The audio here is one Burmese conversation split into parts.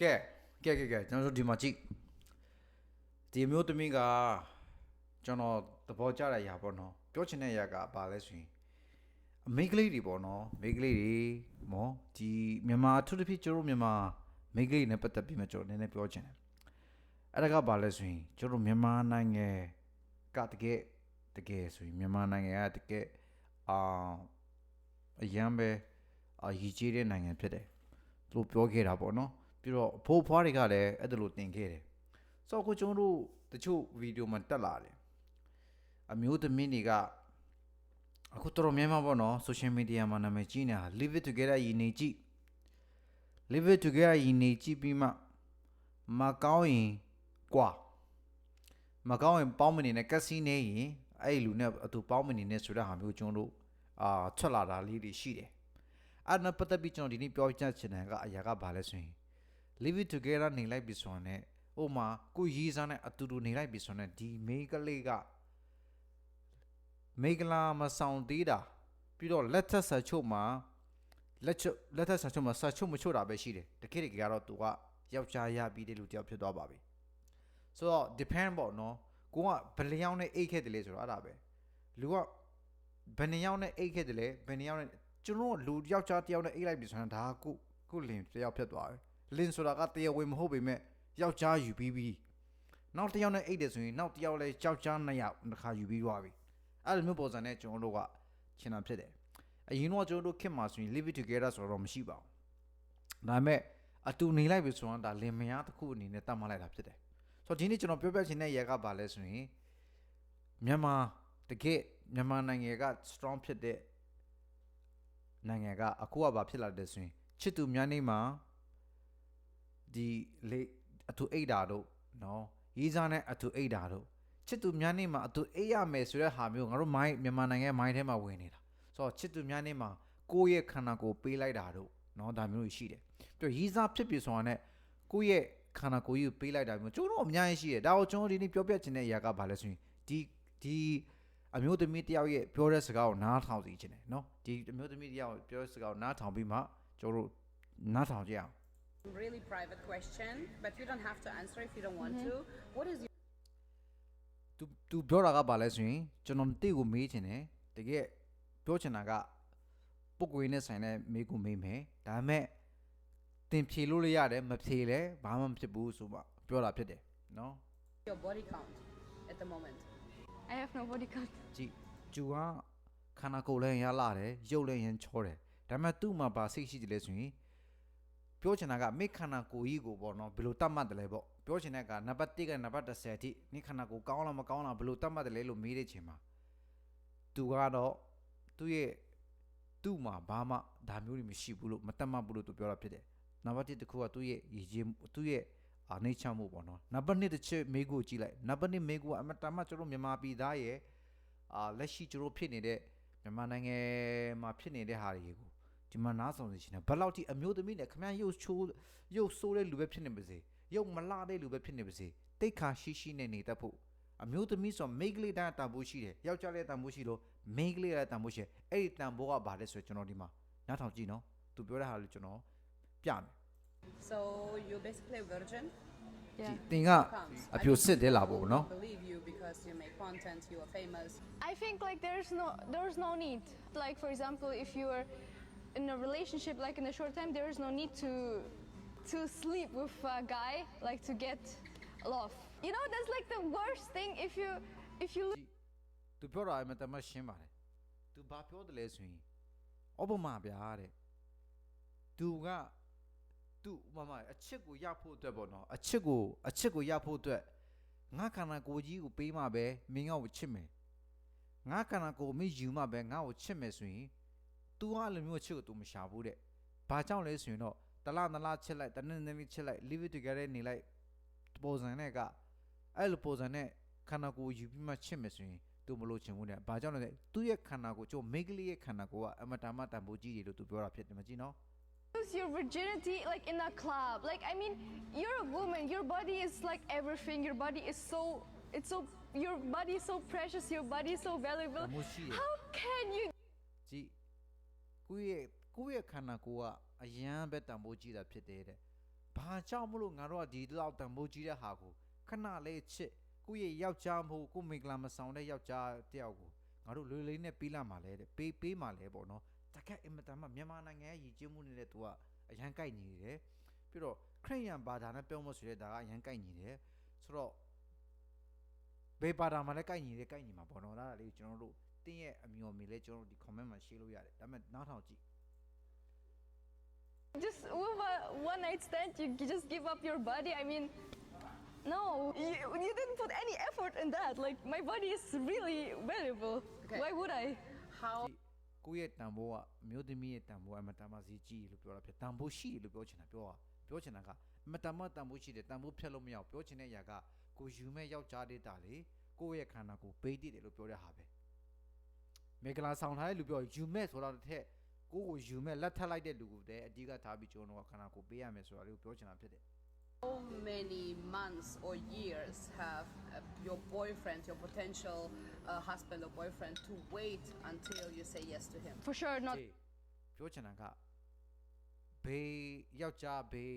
ကဲကဲကဲကဲကျွန်တော်တို့ဒီမှာကြည့်ဒီမျိုးသမီးကကျွန်တော်သဘောကျတဲ့အရာပေါ့နော်ပြောချင်တဲ့အရာကဘာလဲဆိုရင်အမိန်းကလေးတွေပေါ့နော်မိန်းကလေးတွေမောဒီမြန်မာအထူးသဖြင့်ကျွန်တော်တို့မြန်မာမိန်းကလေးတွေနဲ့ပတ်သက်ပြီးမှကျွန်တော်နည်းနည်းပြောချင်တယ်အဲ့ဒါကဘာလဲဆိုရင်ကျွန်တော်တို့မြန်မာနိုင်ငံကတကယ်တကယ်ဆိုရင်မြန်မာနိုင်ငံကတကယ်အာအရန်ပဲအာရည်ကြီးတဲ့နိုင်ငံဖြစ်တယ်သူတို့ပြောခဲ့တာပေါ့နော် ပြီးတော့ဖိုးဖွားတွေကလည်းအဲ့ဒါလိုတင်ခဲ့တယ်ဆိုတော့အခုကျွန်တော်တို့တချို့ဗီဒီယိုမှာတက်လာတယ်အမျိုးသမီးတွေကအခုတော်တော်များများပေါ့နော် social media မှာနာမည်ကြီးနေတာ live it together ရည်နေကြည့် live it together ရည်နေကြည့်ပြီးမှမကောင်းရင်ကွာမကောင်းရင်ပေါင်းမနေနဲ့ကက်စီနေရင်အဲ့ဒီလူနဲ့အတူပေါင်းမနေနဲ့ဆိုတဲ့ဟာမျိုးကျွန်တော်တို့အာထွက်လာတာလေးတွေရှိတယ်အဲ့ဒါနဲ့ပတ်သက်ပြီးကျွန်တော်ဒီနေ့ပြောချင်ချင်တယ်ကအရာကဘာလဲဆိုရင် live it together နေလိုက်ပြီဆိုရင်လည်းဟိုမှာကိုရီးစားနဲ့အတူတူနေလိုက်ပြီဆိုရင်ဒီမိန်းကလေးကမိန်းကလာမဆောင်သေးတာပြီးတော့လက်ထက်ဆက်ချုပ်မှာလက်ချုပ်လက်ထက်ဆက်ချုပ်မှာဆက်ချုပ်မချုပ်တာပဲရှိတယ်တကယ်တကယ်ကတော့သူကယောက်ျားရပြီးတဲ့လူတစ်ယောက်ဖြစ်သွားပါပြီဆိုတော့ depend ပေါ့နော်ကိုကဘယ်လျောင်းနဲ့အိတ်ခဲ့တယ်လဲဆိုတော့အဲ့ဒါပဲလူကဘယ်နှစ်ယောက်နဲ့အိတ်ခဲ့တယ်လဲဘယ်နှစ်ယောက်နဲ့ကျွန်တော်တို့လူယောက်ျားတစ်ယောက်နဲ့အိတ်လိုက်ပြီဆိုရင်ဒါကကိုကိုလင်တစ်ယောက်ဖြစ်သွားတယ် လင်ဆိုတာကတရားဝင်မဟုတ်ပေမဲ့ယောက်ျားယူပြီးပြီးနောက်တစ်ယောက်နဲ့အိတ်တယ်ဆိုရင်နောက်တစ်ယောက်လဲယောက်ျားနှစ်ယောက်တစ်ခါယူပြီးသွားပြီအဲ့လိုမျိုးပုံစံနဲ့ကျွန်တော်တို့ကရှင်းတာဖြစ်တယ်အရင်တော့ကျွန်တော်တို့ခင်မှာဆိုရင် live it together ဆိုတော့မရှိပါဘူးဒါပေမဲ့အတူနေလိုက်ပြီဆိုတော့ဒါလင်မယားတစ်ခုအနေနဲ့တတ်မှတ်လိုက်တာဖြစ်တယ်ဆိုတော့ဒီနေ့ကျွန်တော်ပြောပြချင်တဲ့ရေကဘာလဲဆိုရင်မြန်မာတကယ်မြန်မာနိုင်ငံက strong ဖြစ်တဲ့နိုင်ငံကအခုကဘာဖြစ်လာတယ်ဆိုရင်ချစ်သူများနေမှာ ဒီလေအတူအိတ်တာတို့နော်ရေးစားနဲ့အတူအိတ်တာတို့ချစ်သူများနေမှာအတူအိတ်ရမယ်ဆိုတဲ့ဟာမျိုးငါတို့မိုင်းမြန်မာနိုင်ငံမိုင်းထဲမှာဝင်နေတာဆိုတော့ချစ်သူများနေမှာကိုယ့်ရဲ့ခန္ဓာကိုယ်ပေးလိုက်တာတို့နော်ဒါမျိုးတွေရှိတယ်ပြီးတော့ရေးစားဖြစ်ပြီဆိုတာနဲ့ကိုယ့်ရဲ့ခန္ဓာကိုယ်ကြီးကိုပေးလိုက်တာမျိုးကျွန်တော်တို့အများကြီးရှိတယ်ဒါကိုကျွန်တော်ဒီနေ့ပြောပြချင်တဲ့အရာကဘာလဲဆိုရင်ဒီဒီအမျိုးသမီးတယောက်ရဲ့ပြောတဲ့စကားကိုနားထောင်စီခြင်းတယ်နော်ဒီအမျိုးသမီးတယောက်ပြောတဲ့စကားကိုနားထောင်ပြီးမှကျွန်တော်တို့နားထောင်ကြရအောင် Really private question, but you don't have to answer if you don't want to. What is your तू तू ပြောတာကဘာလဲဆိုရင်ကျွန်တော်တိတ်ကိုမေးချင်တယ်တကယ်ပြောချင်တာကပုတ်ကွေးနဲ့ဆိုင်တဲ့မေးကိုမေးမယ်ဒါပေမဲ့တင်ဖြေလို့လည်းရတယ်မဖြေလဲဘာမှမဖြစ်ဘူးဆိုမှပြောတာဖြစ်တယ်နော် your body count at the moment? I have no body count. ကြည့်ကျူကခန္ဓာကိုယ်လည်းရလာတယ်ရုပ်လည်းရချောတယ်ဒါပေမဲ့သူ့မှာပါစိတ်ရှိတယ်လဲဆိုရင် ပြောချင်တာကမိခန္ဓာကိုယ်ကြီးကိုပေါ့နော်ဘယ်လိုတတ်မှတ်တယ်လဲပေါ့ပြောချင်တဲ့ကနံပါတ်1ကနံပါတ်10အထိနိခန္ဓာကိုယ်ကောင်းလားမကောင်းလားဘယ်လိုတတ်မှတ်တယ်လဲလို့မေးတဲ့ချိန်မှာသူကတော့သူ့ရဲ့သူ့မှာဘာမှဒါမျိုးတွေမရှိဘူးလို့မတတ်မှတ်ဘူးလို့သူပြောတာဖြစ်တယ်နံပါတ်1တစ်ခုကသူ့ရဲ့ရည်ရည်သူ့ရဲ့အာနေချမှုပေါ့နော်နံပါတ်2တစ်ချက်မေးကိုကြည့်လိုက်နံပါတ်2မေးကိုကအမတမကျွန်တော်မြန်မာပြည်သားရဲ့အာလက်ရှိကျွန်တော်ဖြစ်နေတဲ့မြန်မာနိုင်ငံမှာဖြစ်နေတဲ့ဟာတွေကို ဒီမှာနားဆောင်နေရှင်တယ်ဘယ်လောက်ထိအမျိုးသမီးနဲ့ခမန်းရုပ်ချိုးရုပ်ဆိုးတဲ့လူပဲဖြစ်နေပါစေရုပ်မလှတဲ့လူပဲဖြစ်နေပါစေတိတ်ခါရှိရှိနဲ့နေတတ်ဖို့အမျိုးသမီးဆိုမိန်းကလေးတိုင်းတန်ဖိုးရှိတယ်ယောက်ျားလေးတန်ဖိုးရှိလို့မိန်းကလေးလည်းတန်ဖိုးရှိတယ်အဲ့ဒီတန်ဖိုးကဘာလဲဆိုရင်ကျွန်တော်ဒီမှာနားထောင်ကြည့်နော်သူပြောတဲ့ဟာလေးကျွန်တော်ပြမယ် So you're basically a virgin. Yeah. တင်ကအပြိုစစ်တယ်လာပေါ့နော် Believe you because you make content, you are famous. I think like there's no there's no need. Like for example, if you are in a relationship like in a short time, there is no need to to sleep with a guy like to get love. You know that's like the worst thing if you if you ကြည့်သူပြောတာအမှန်တမ်းရှင်းပါတယ်သူဘာပြောတယ်လဲဆိုရင်ဩပမာဗျာတဲ့သူကသူမမအချစ်ကိုရဖို့အတွက်ပေါ့နော်အချစ်ကိုအချစ်ကိုရဖို့အတွက်ငါခန္ဓာကိုယ်ကြီးကိုပေးမှပဲမင်းငါ့ကိုချစ်မယ်ငါခန္ဓာကိုယ်မင်းယူမှပဲငါ့ကိုချစ်မယ်ဆိုရင် तू ကအဲ့လိုမျိုးအချစ်ကို तू မရှာဘူးတဲ့ဘာကြောင့်လဲဆိုရင်တော့တလားနလားချစ်လိုက်တနေ့နေ့ချစ်လိုက် live it together နေလိုက်ပုံစံနဲ့ကအဲ့လိုပုံစံနဲ့ခန္ဓာကိုယ်ယူပြီးမှချစ်မယ်ဆိုရင်သူမလို့ချင်ဘူးတဲ့ဘာကြောင့်လဲသူ့ရဲ့ခန္ဓာကိုယ်ကျိုးမိန်းကလေးရဲ့ခန္ဓာကိုယ်ကအမတန်မှတန်ဖိုးကြီးတယ်လို့သူပြောတာဖြစ်တယ်မကြည့်နော် lose your virginity like in a club, like I mean, you're a woman. Your body is like everything. Your body is so it's so your body is so precious. Your body is so valuable. တမိုးရှိတယ် How can you ကြည့် ကိုယ့်ရဲ့ကိုယ့်ရဲ့ခန္ဓာကိုယ်ကအယံပဲတန်ဖိုးကြီးတာဖြစ်တယ်တဲ့ဘာကြောင့်မလို့ငါတို့ကဒီလောက်တန်ဖိုးကြီးတဲ့ဟာကိုခဏလေးချစ်ကိုယ့်ရဲ့ယောက်ျားမဟုတ်ကိုယ်မင်္ဂလာမဆောင်တဲ့ယောက်ျားတယောက်ကိုငါတို့လွယ်လေးနဲ့ပေးလာမှာလဲတဲ့ပေးပေးမှာလဲပေါ့နော်တကက်အင်မတန်မှမြန်မာနိုင်ငံရဲ့ရည်ကျင်းမှုနေတဲ့သူကအရန်ကြိုက်နေတယ်ပြီးတော့ခရစ်ယာန်ဘာသာနဲ့ပြောမဆိုတဲ့ဒါကအရန်ကြိုက်နေတယ်ဆိုတော့ဘေးဘာသာမှာလည်းကြိုက်နေတယ်ကြိုက်နေမှာပေါ့နော်ဒါကလေးကျွန်တော်တို့ တင်းရဲ့အမျိုးအမေလဲကျွန်တော်တို့ဒီ comment မှာရှင်းလို့ရတယ်ဒါပေမဲ့နောက်ထောင်ကြည့် Just with a one night stand, you, you just give up your body. I mean, no, you, you didn't put any effort in that. Like, my body is really valuable. Okay. Why would I? How ကိုယ့်ရဲ့တန်ဖိုးကအမျိုးသမီးရဲ့တန်ဖိုးအမတန်မှဈေးကြီးလို့ပြောတာဖြစ်တန်ဖိုးရှိလို့ပြောချင်တာပြောတာပြောချင်တာကအမတန်မှတန်ဖိုးရှိတယ်တန်ဖိုးဖြတ်လို့မရဘူးပြောချင်တဲ့အရာကကိုယူမဲ့ယောက်ျားလေးတာလေကိုယ့်ရဲ့ခန္ဓာကိုယ်ပေးတည်တယ်လို့ပြောတဲ့ဟာပဲ မေဂလာဆောင်ထားတဲ့လူပြောယူမဲ့ဆိုတာတစ်ထက်ကိုယ့်ကိုယူမဲ့လက်ထပ်လိုက်တဲ့လူကိုတည်းအဓိကထားပြီးကျွန်တော်ကခန္ဓာကိုယ်ပေးရမယ်ဆိုတာလေးကိုပြောချင်တာဖြစ်တယ် many months or years have uh, your boyfriend, your potential uh, husband or boyfriend, to wait until you say yes to him? For sure, not. ဟေးပြောချင်တာကဘေးယောက်ျားဘေး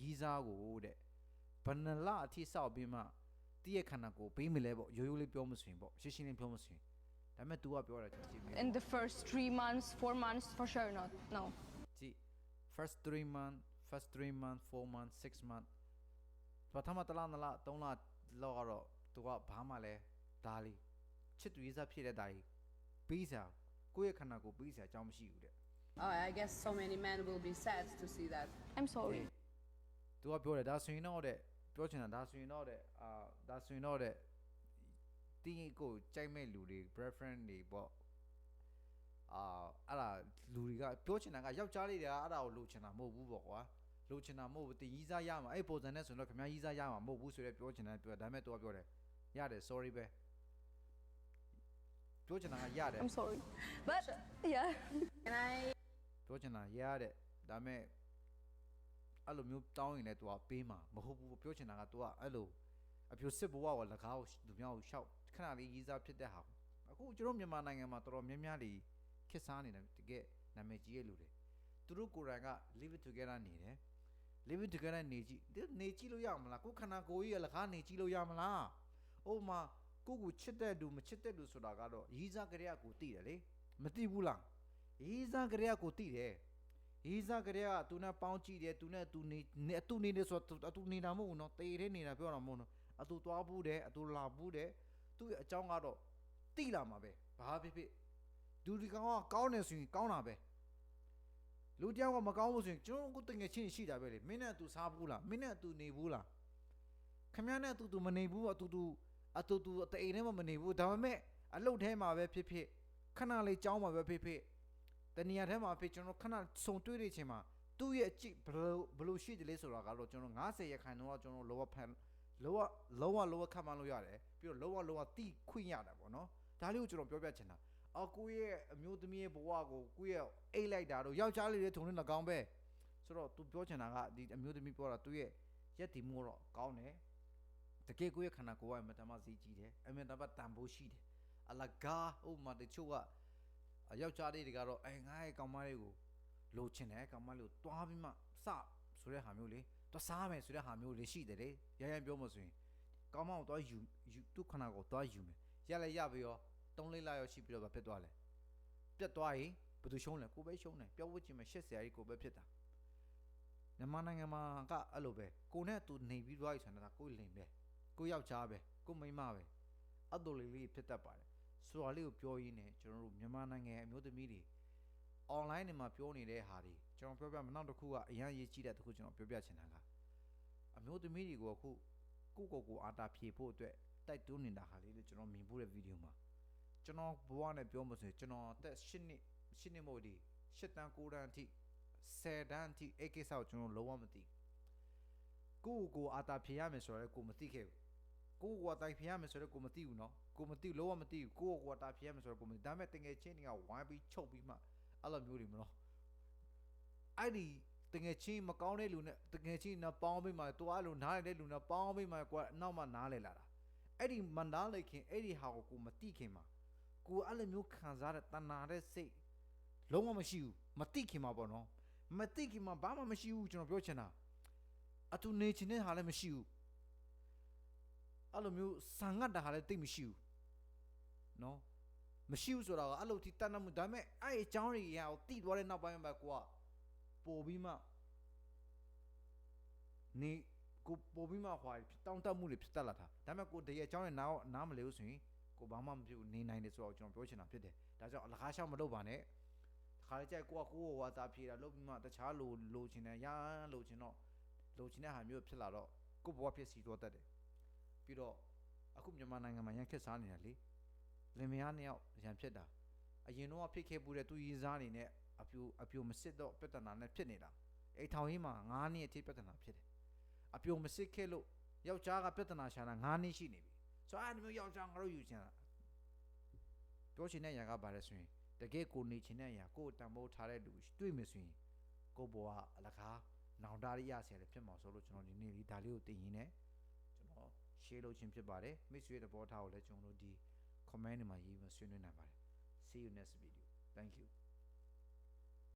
ရီးစားကိုတဲ့ဘယ်နှလအထိစောက်ပြီးမှတည့်ရဲ့ခန္ဓာကိုယ်ပေးမလဲပေါ့ရိုးရိုးလေးပြောမဆိုရင်ပေါ့ရှင်းရှင်းလေးပြောမဆိုရင် ဒါပေမဲ့ तू ကပြောတာကျွန်တော်ကြည့်မယ် In the first three months, four months, for sure not. No. ကြည့် first 3 month first 3 month 4 month 6 month ပထမတစ်လနှစ်လသုံးလလောက်ကတော့ तू ကဘာမှလဲဒါလေးချစ်သူရေးစားဖြစ်တဲ့ဒါကြီးပေးစားကိုယ့်ရဲ့ခန္ဓာကိုယ်ပေးစားအကြောင်းမရှိဘူးတဲ့ Oh, I guess so many men will be sad to see that. I'm sorry. သူကပြောတယ်ဒါဆိုရင်တော့တဲ့ပြောချင်တာဒါဆိုရင်တော့တဲ့အာဒါဆိုရင်တော့တဲ့ တင်းကိုကြိုက်မဲ့လူတွေ preference တွေပေါ့အာအဲ့ဒါလူတွေကပြောချင်တာကယောက်ျားလေးတွေကအဲ့ဒါကိုလိုချင်တာမဟုတ်ဘူးပေါ့ကွာလိုချင်တာမဟုတ်ဘူးတင်းရီးစားရမှာအဲ့ပုံစံနဲ့ဆိုရင်တော့ခင်ဗျားရီးစားရမှာမဟုတ်ဘူးဆိုတော့ပြောချင်တယ်ပြောဒါပေမဲ့သူကပြောတယ်ရတယ် sorry ပဲပြောချင်တာကရတယ် I'm sorry. But, yeah. Can I ပြောချင်တာရရတဲ့ဒါပေမဲ့အဲ့လိုမျိုးတောင်းရင်လည်း तू ကပေးမှာမဟုတ်ဘူးပြောချင်တာက तू ကအဲ့လိုအပြိုစစ်ဘဝကို၎င်းလူမျိုးကိုရှောက် ခဏလေးရေးစားဖြစ်တဲ့ဟာအခုကျွန်တော်မြန်မာနိုင်ငံမှာတော်တော်များများလေးခစ်စားနေတယ်တကယ်နာမည်ကြီးရဲ့လူတွေသူတို့ကိုယ်တိုင်က live it together နေတယ် live it together နေကြည့်ဒီနေကြည့်လို့ရမလားကိုယ်ခန္ဓာကိုယ်ကြီးရ၎င်းနေကြည့်လို့ရမလားအိုးမကိုယ့်ကိုချစ်တဲ့လူမချစ်တဲ့လူဆိုတာကတော့ရေးစားကြရကိုသိတယ်လေမသိဘူးလားရေးစားကြရကိုသိတယ်ရေးစားကြရကသူနဲ့ပေါင်းကြည့်တယ်သူနဲ့သူနေနေအတူနေတယ်ဆိုတော့အတူနေတာမဟုတ်ဘူးနော်တေးတဲ့နေတာပြောတာမဟုတ်နော်အတူသွားဘူးတယ်အတူလာဘူးတယ် သူ့ရဲ့အကြောင်းကတော့တိလာမှာပဲဘာဖြစ်ဖြစ်ဒူဒီကောင်ကကောင်းတယ်ဆိုရင်ကောင်းတာပဲလူတယောက်ကမကောင်းဘူးဆိုရင်ကျွန်တော်ကိုတငယ်ချင်းရှိတာပဲလေမင်းနဲ့အတူစားဘူးလားမင်းနဲ့အတူနေဘူးလားခမရနဲ့အတူတူမနေဘူးအတူတူအတူတူတအိမ်ထဲမှာမနေဘူးဒါပေမဲ့အလုတ်ထဲမှာပဲဖြစ်ဖြစ်ခဏလေးကြောင်းမှာပဲဖြစ်ဖြစ်တနေရာထဲမှာဖြစ်ကျွန်တော်ခဏစုံတွေ့နေချိန်မှာသူ့ရဲ့အကြည့်ဘယ်လိုဘယ်လိုရှိတယ်လဲဆိုတာကတော့ကျွန်တော်90ရခိုင်တော့ကျွန်တော်လောဖန် လောလောလောခတ်မှန်းလို့ရတယ်ပြီးတော့လောလောတိခွင့်ရတယ်ပေါ့နော်ဒါလေးကိုကျွန်တော်ပြောပြချင်တာအကိုရဲ့အမျိုးသမီးရဲ့ဘဝကိုကိုရဲ့အိတ်လိုက်တာတော့ယောက်ျားလေးတွေထုံနေ၎င်းပဲဆိုတော့ तू ပြောချင်တာကဒီအမျိုးသမီးပြောတာသူ့ရဲ့ရက်တီမို့တော့ကောင်းတယ်တကယ်ကိုရဲ့ခန္ဓာကိုယ်ကအမတမဈေးကြီးတယ်အမတမတန်ဖိုးရှိတယ်အလကားဥမာတချို့ကအယောက်ျားလေးတွေကတော့အဲငါရဲ့ကောင်မလေးကိုလိုချင်တယ်ကောင်မလေးကိုတွားပြီးမှစ ဆိုတဲ့ဟာမျိုးလေတွားစားမယ်ဆိုတဲ့ဟာမျိုးလေးရှိတယ်လေရရန်ပြောမဆိုရင်ကောင်မကိုတွားယူယူသူ့ခန္ဓာကိုတွားယူမယ်ရလဲရပြီးတော့တုံးလေးလာရောရှိပြီးတော့ဗာဖြစ်သွားလဲပြတ်သွားရင်ဘယ်သူရှုံးလဲကိုပဲရှုံးတယ်ပြောဝတ်ချင်မယ်ရှက်စရာကြီးကိုပဲဖြစ်တာမြန်မာနိုင်ငံမှာကအဲ့လိုပဲကိုနဲ့သူနေပြီးသွားပြီဆိုတော့ကိုလိမ်ပဲကိုယောက်ျားပဲကိုမိန်းမပဲအဲ့လိုလေးလေးဖြစ်တတ်ပါတယ်ဆိုတာလေးကိုပြောရင်းနဲ့ကျွန်တော်တို့မြန်မာနိုင်ငံရဲ့အမျိုးသမီးတွေ online တွေမှာပြောနေတဲ့ဟာတွေကျွန်တော်ပြောပြမနောက်တစ်ခုကအရန်ရေးကြည့်တဲ့တစ်ခုကျွန်တော်ပြောပြချင်တာကအမျိုးသမီးတွေကခုကိုကိုကိုအာတာဖြေဖို့အတွက်တိုက်တွန်းနေတာဟာလေးလို့ကျွန်တော်မြင်ဖို့တဲ့ဗီဒီယိုမှာကျွန်တော်ဘဝနဲ့ပြောမှဆိုရင်ကျွန်တော်အသက်၈နှစ်၈နှစ်မို့ဒီ၈တန်း၉တန်းအထိ10တန်းအထိအဲ့ကိစ္စကိုကျွန်တော်လုံးဝမသိကိုကိုအာတာဖြေရမယ်ဆိုတော့ကိုမသိခဲ့ဘူးကိုကိုအာတာဖြေရမယ်ဆိုတော့ကိုမသိဘူးနော်ကိုမသိလုံးဝမသိဘူးကိုကိုအာတာဖြေရမယ်ဆိုတော့ကိုမသိဒါပေမဲ့တကယ်ချင်းတွေကဝိုင်းပြီးချုပ်ပြီးမှ အဲ့လိုမျိုးတွေမလို့အဲ့ဒီတငယ်ချင်းမကောင်းတဲ့လူနဲ့တငယ်ချင်းနဲ့ပေါင်းပြီးမှတွားလို့နားရတဲ့လူနဲ့ပေါင်းပြီးမှကွာနောက်မှနားလဲလာတာအဲ့ဒီမန်ဒါလိုက်ခင်အဲ့ဒီဟာကိုကိုမသိခင်မှာကိုအဲ့လိုမျိုးခံစားတဲ့တဏှာတဲ့စိတ်လုံးဝမရှိဘူးမသိခင်မှာပေါ့နော်မသိခင်မှာဘာမှမရှိဘူးကျွန်တော်ပြောချင်တာအတူနေချင်တဲ့ဟာလည်းမရှိဘူးအဲ့လိုမျိုးဆန်ငတ်တာဟာလည်းတိတ်မရှိဘူးနော် မရှိဘူးဆိုတာကအဲ့လိုတိတတ်နှမှုဒါပေမဲ့အဲ့အကြောင်းတွေရအောင်တိသွားတဲ့နောက်ပိုင်းမှာကိုကပို့ပြီးမှနေကိုပို့ပြီးမှဟွာတောင်းတမှုတွေဖြစ်တတ်လာတာဒါပေမဲ့ကိုတရေအကြောင်းနဲ့နားနားမလဲဘူးဆိုရင်ကိုဘာမှမဖြစ်ဘူးနေနိုင်တယ်ဆိုတော့ကျွန်တော်ပြောချင်တာဖြစ်တယ်ဒါကြောင့်အလကားရှောက်မလုပ်ပါနဲ့ခါလေးကြိုက်ကိုကကိုကိုဝါသားဖြေတာလုပ်ပြီးမှတခြားလိုလိုချင်တယ်ရမ်းလိုချင်တော့လိုချင်တဲ့ဟာမျိုးဖြစ်လာတော့ကိုဘဝဖြစ်စီတော့တတ်တယ်ပြီးတော့အခုမြန်မာနိုင်ငံမှာရန်ခက်စားနေတာလေ လင်မယားနှစ်ယောက်ရန်ဖြစ်တာအရင်တော့ဖြစ်ခဲ့ပူတဲ့သူရည်စားအနေနဲ့အပြိုအပြိုမစစ်တော့ပြဿနာနဲ့ဖြစ်နေတာအိတ်ထောင်ကြီးမှာ9နှစ်အထိပြဿနာဖြစ်တယ်အပြိုမစစ်ခဲ့လို့ယောက်ျားကပြဿနာရှာတာ9နှစ်ရှိနေပြီဆိုတော့အဲ့ဒီမျိုးယောက်ျားငါတို့ယူချင်တာပြောချင်တဲ့ຢာကဘာလဲဆိုရင်တကယ်ကိုနေချင်တဲ့အရာကိုယ်တန်ဖိုးထားတဲ့လူတွေ့မယ်ဆိုရင်ကိုယ့်ဘဝအလကားနောင်တရရဆရာလည်းဖြစ်မှာဆိုလို့ကျွန်တော်ဒီနေ့လေးဒါလေးကိုတင်ရင်းနဲ့ကျွန်တော် share လုပ်ခြင်းဖြစ်ပါတယ်မိတ်ဆွေတဲ့ဘောထားကိုလည်းကျွန်တော်တို့ဒီ comment တွေမှာရေးပြီးဆွေးနွေးနိုင်ပါတယ် see you next video thank you